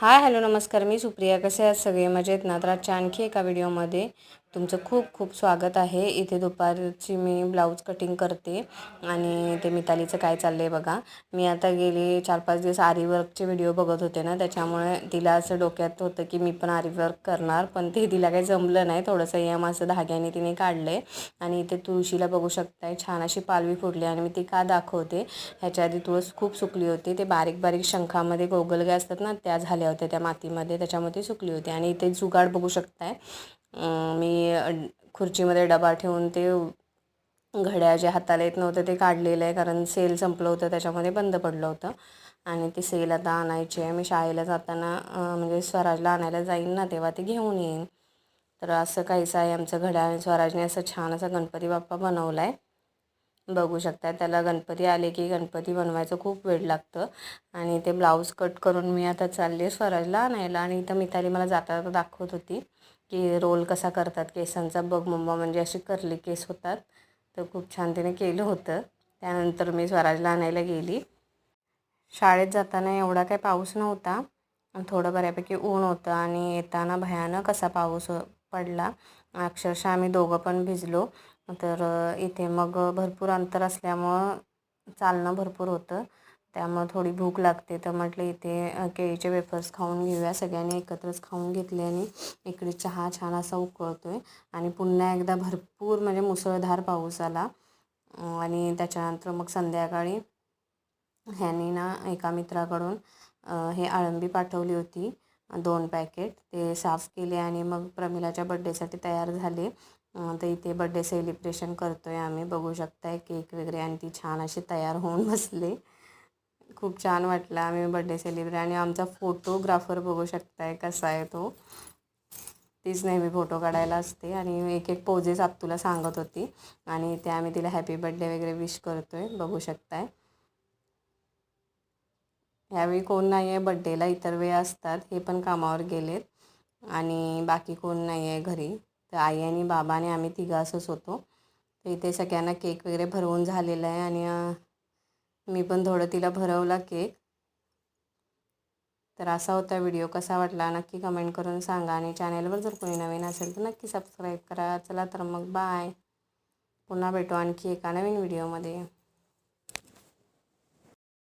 Hi hello नमस्कार. मी सुप्रिया. कसे आहात सगळे? मजेत ना? तर आजच्या आणखी एका व्हिडिओमध्ये तुमचं खूप खूप स्वागत आहे. इथे दुपारची मी ब्लाऊज कटिंग करते आणि ते मितालीचं काय चाललं आहे बघा. मी आता गेले चार पाच दिवस आरी वर्कचे व्हिडिओ बघत होते ना त्याच्यामुळे तिला असं डोक्यात होतं की मी पण आरी वर्क करणार पण ते तिला काही जमलं नाही. थोडंसं एम असं धाग्याने तिने काढलं आहे आणि इथे तुळशीला बघू शकताय छान अशी पालवी फुटली आणि मी ती का दाखवते? ह्याच्या आधी तुळस खूप सुकली होती. ते बारीक बारीक शंखामध्ये गोगलगे असतात ना त्या झाल्या होत्या त्या मातीमध्ये त्याच्यामध्ये सुकली होती. आणि इथे जुगाड बघू शकताय. मी खुर्चीमध्ये डबा ठेवून ते घड्याळ जे हाताला येत नव्हतं ते काढलेलं आहे कारण सेल संपलं होतं त्याच्यामध्ये बंद पडलं होतं. आणि ती सेल आता आणायची आहे. मी शाळेला जाताना म्हणजे स्वराजला आणायला जाईन ना तेव्हा ते घेऊन येईन. तर असं काहीचं आहे आमचं घड्याळ स्वराजने असं छान असा गणपती बाप्पा बनवला आहे. बघू शकता त्याला गणपती आले की गणपती बनवायचं खूप वेळ लागतं. आणि ते ब्लाऊज कट करून मी आता चालले स्वराजला आणायला. आणि इथं मिताली मला जाता जाता दाखवत होती. की रोल कसा करतात केसांचा बघ मम्मा म्हणजे असे करली केस होतात. तर खूप छान तिने केलं होतं. त्यानंतर मी स्वराजला आणायला गेली. शाळेत जाताना एवढा काही पाऊस नव्हता. थोडं बऱ्यापैकी ऊन होतं आणि येताना भयानक असा पाऊस पडला. अक्षरशः आम्ही दोघं पण भिजलो. तर इथे मग भरपूर अंतर असल्यामुळं चालणं भरपूर होतं. त्यामुळं थोडी भूक लागते. तर म्हटलं इथे केळीचे वेफर्स खाऊन घेऊया. सगळ्यांनी एकत्रच खाऊन घेतले आणि इकडे चहा छान असा उकळतोय. आणि पुन्हा एकदा भरपूर म्हणजे मुसळधार पाऊस आला. आणि त्याच्यानंतर मग संध्याकाळी ह्यांनी ना एका मित्राकडून हे आळंबी पाठवली होती दोन पॅकेट. ते साफ केले आणि मग प्रमिलाच्या बड्डेसाठी तयार झाले. तर इथे बड्डे सेलिब्रेशन आहे आम्ही. बघू शकताय केक वगैरे आणि ती छान अशी तयार होऊन बसले. खूप छान वाटला आम्ही बड्डे सेलिब्रेट आणि आमचा फोटोग्राफर बघू शकताय कसा आहे तो. तीच नेहमी फोटो काढायला असते आणि एक एक पोजेस तुला सांगत होती आणि ते आम्ही तिला हॅपी बड्डे वगैरे विश करतोय बघू शकताय. ह्यावेळी कोण नाही आहे बड्डेला इतर वेळ असतात हे पण कामावर गेलेत. आणि बाकी कोण नाही आहे घरी तर आई आणि बाबा आणि आम्ही तिघं असंच होतो. तर इथे सगळ्यांना केक वगैरे भरवून झालेला आहे आणि मी पण थोडं तिला भरवला केक तर असा होता व्हिडिओ कसा वाटला? नक्की कमेंट करून सांगा. आणि चॅनलवर जर कोणी नवीन असेल तर नक्की सबस्क्राईब करा. चला तर मग बाय पुन्हा भेटू आणखी एका नवीन व्हिडिओमध्ये